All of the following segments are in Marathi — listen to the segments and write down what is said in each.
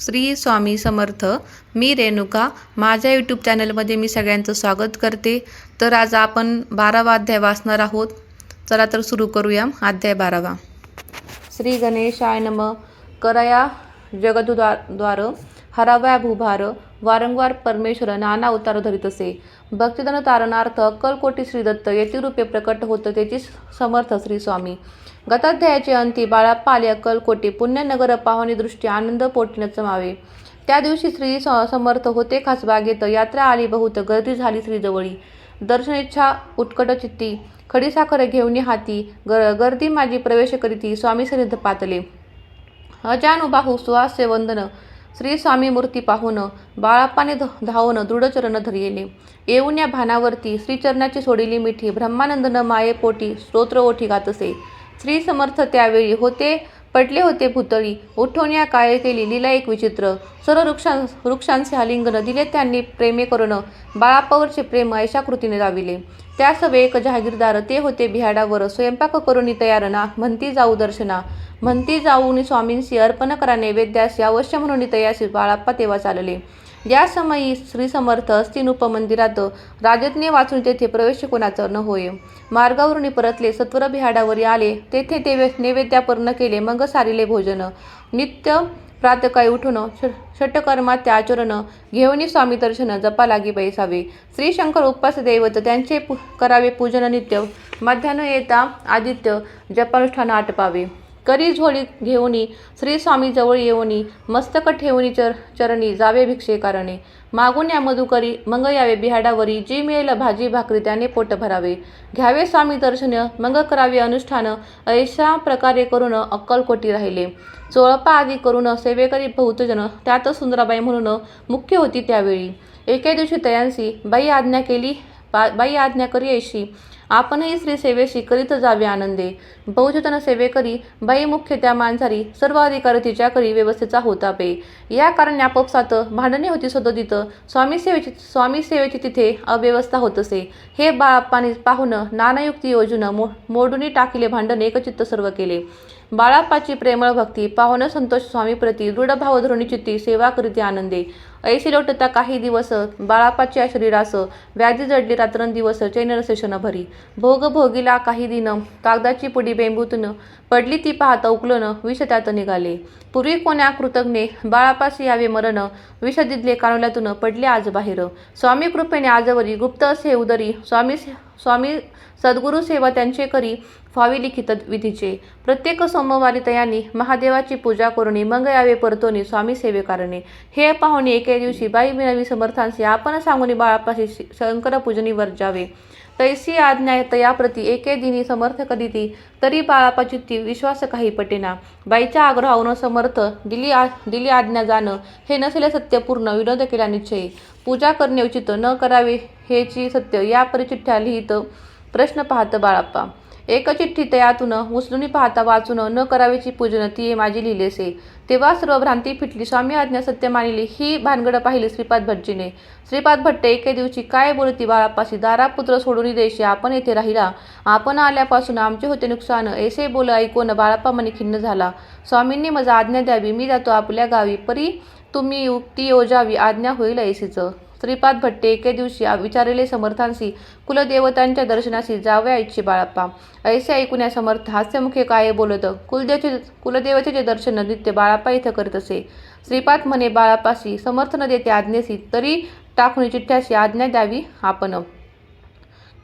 श्री स्वामी समर्थ मी रेणुका. माझ्या यूट्यूब चॅनलमध्ये मी सगळ्यांचं स्वागत करते. तर आज आपण बारावा अध्याय वाचणार आहोत. चला तर सुरू करूया. अध्याय बारावा. श्री गणेशाय नम. करया जगदुद्वार हराव्या भूभार वारंवार परमेश्वर नाना अवतार धरीत असे. भक्तिधन तारणार्थ अक्कलकोटी श्री दत्त रूपे प्रकट होत त्याची समर्थ श्री स्वामी. गताध्यायाचे अंती बाळाप्पा अक्कलकोटी पुण्यनगर पाहुणी दृष्टी आनंद पोटीनं चमावे त्या दिवशी श्री स- समर्थ होते खास बागेत यात्रा आली बहुत गर्दी झाली श्रीजवळी दर्शनेच्छा उत्कट चित्ती खडीसाखर घेऊन हाती गर गर्दी माझी प्रवेश करीती स्वामी सनिध पातले. अजानुबाहू सुहास्य वंदन श्री स्वामी मूर्ती पाहून बाळाप्पाने ध धावून दृढचरण धरिले येऊन या भानावरती श्रीचरणाची सोडिली मिठी ब्रह्मानंदन माये पोटी स्तोत्र ओठी गातसे. श्री समर्थ त्यावेळी होते पडले होते भुतळी उठवण्या या काय केली लीला एक विचित्र सर्व वृक्षां वृक्षांचे आलिंगन दिले त्यांनी प्रेमे करून बाळापावरचे प्रेम अशा कृतीने दाविले. त्या सवे एक जहागीरदार ते होते बिहाडावर. स्वयंपाक करून तयार ना म्हणती जाऊ दर्शना. म्हणती जाऊन स्वामींशी अर्पण करा नैवेद्यास अवश्य म्हणून तयासी बाळाप्पा तेव्हा चालले. यासमयी श्री समर्थ अस्तिन उपमंदिरात राजज्ञे वाचून तेथे प्रवेश कोणाचा न होय. मार्गावरून परतले सत्वर बिहाडावर आले तेथे ते नैवेद्यापूर्ण केले मग सारिले भोजन. नित्य प्रातकाळी उठून ष- षटकर्मात्य आचरण घेऊन स्वामी दर्शन जपा लागी बैसावे. श्री शंकर उपास दैवत त्यांचे पु करावे पूजन नित्य. मध्यान्ह येता आदित्य जपानुष्ठान आटपावे. करी झोळी घेऊनी श्री स्वामीजवळ येऊनी मस्तक ठेवूनी चर चरणी जावे भिक्षे कारणे मागून या मधुकरी मंग यावे बिहाडावरी जी मिळेल भाजी भाकरी त्याने पोट भरावे. घ्यावे स्वामी दर्शन मंग करावे अनुष्ठान ऐशा प्रकारे करून अक्कलकोटी राहिले. चोळपा आदी करून सेवेकरी बहुतजन त्यात सुंदराबाई म्हणून मुख्य होती त्यावेळी. एके दिवशी तयांसी बाई आज्ञा केली बा बाई आज्ञा करी ऐशी. आपणही श्री सेवेशी करीत जावे आनंदे. बहुजतन सेवेकरी बाई मुख्य त्या मांसारी सर्व अधिकार तिच्या करी व्यवस्थेचा होता पे. या कारण आपोपसात भांडणे होती सदोदित. स्वामी सेवेची स्वामी सेवेची तिथे अव्यवस्था होत असे हे बाळाप्पाने पाहून नानायुक्ती योजून मो मोडूनी टाकिले भांडण एकचित्त सर्व केले. बाळाप्पाची प्रेमळ भक्ती पाहुण संतोष स्वामीप्रती दृढ भाव धरुणी चित्ती सेवा करीते आनंदे. ऐशी लोटता काही दिवस बाळापाच्या शरीरास व्याधी जडली रात्रंदिवस चैनरसेशन भरी भोग भोगीला काही दिन कागदाची पुडी बेंबूतून पडली ती पाहता उकलन विष त्यात निघाले. पूर्वी कोण्या कृतज्ञे बाळापाशी यावे मरण विष दिदले पडले आज बाहेर. स्वामी कृपेने आजवरी गुप्त असे उदरी स्वामी स्वामी सद्गुरू सेवा त्यांचे करी व्हावी लिखित विधीचे. प्रत्येक सोमवारी तयांनी महादेवाची पूजा करुणी मग यावे परतोनी स्वामी सेवेकारणे. हे पाहुणे एके दिवशी बाई मिळावी समर्थांशी आपण सांगून बाळापाशी शंकर पूजनीवर जावे. तैसी आज्ञा तयाप्रती एके दिनी समर्थ कदिती तरी बाळापाची ती विश्वास काही पटेना. बाईच्या आग्रहावरून समर्थ दिली आ दिली आज्ञा जाणं हे नसले सत्यपूर्ण विनोद केला निश्चय पूजा करणे उचित न करावे हेची सत्य या चिठ्ठ्या लिहित प्रश्न पाहत बाळाप्पा. एक चिठ्ठी तयातून उचलून पाहता वाचून न करावेची पूजन ती माझी लिहिलेसे. तेव्हा सर्व भ्रांती फिटली. स्वामी आज्ञा सत्य मानिली. ही भानगड पाहिली श्रीपाद भटजीने श्रीपाद भट्टे एके दिवशी काय बोलती बाळापाशी दारापुत्र सोडून देशी. आपण येथे राहिला. आपण आल्यापासून आमचे होते नुकसान. ऐसे बोल ऐकून बाळाप्पा मनी खिन्न झाला. स्वामींनी माझा आज्ञा द्यावी. मी जातो आपल्या गावी. परी तुम्ही युक्ती योजावी. आज्ञा होईल ऐसीचं. श्रीपाद भट्टे एके दिवशी विचारलेले समर्थांशी कुलदेवतांच्या दर्शनाशी जावया इच्छे बाळाप्पा. ऐसे ऐकून या समर्थ हास्यमुखे काय बोलत कुलदेवचे कुलदेवतेचे दर्शन नित्य बाळाप्पा इथं करत असे. श्रीपाद म्हणे बाळापाशी समर्थन देते आज्ञेशी तरी टाकून चिठ्ठ्याशी आज्ञा द्यावी आपण.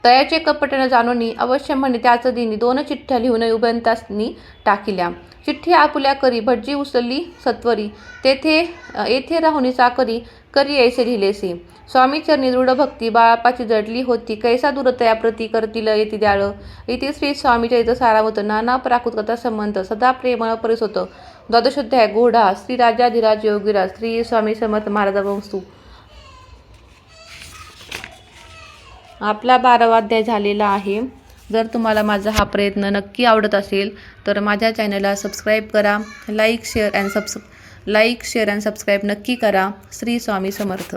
तयाचे कपटन जाणूनी अवश्य म्हणे त्याच दिनी दोन चिठ्ठ्या लिहून उभयंतासनी टाकिल्या. चिठ्ठी आपुल्या करी भटजी उचलली सत्वरी. तेथे येथे राहुनी चाकरी करी ऐसे लिहिलेसी स्वामीचरणी दृढ भक्ती बाळापाची जडली होती. कैसा दूरतया प्रती करतील येती द्याळ. इथे श्री स्वामीच्या इथं सारावत नाना प्राकृत कथा संबंध सदा प्रेमळ परिसोत. द्वादशोध्याय गोढा श्री राजाधिराज योगीराज श्री स्वामी समर्थ महाराज वंस्तू. आपला बारावा अध्याय झालेला आहे. जर तुम्हाला माझा हा प्रयत्न नक्की आवडत असेल तर माझ्या चॅनलला सबस्क्राईब करा like share and subs like share and subscribe नक्की करा. श्री स्वामी समर्थ.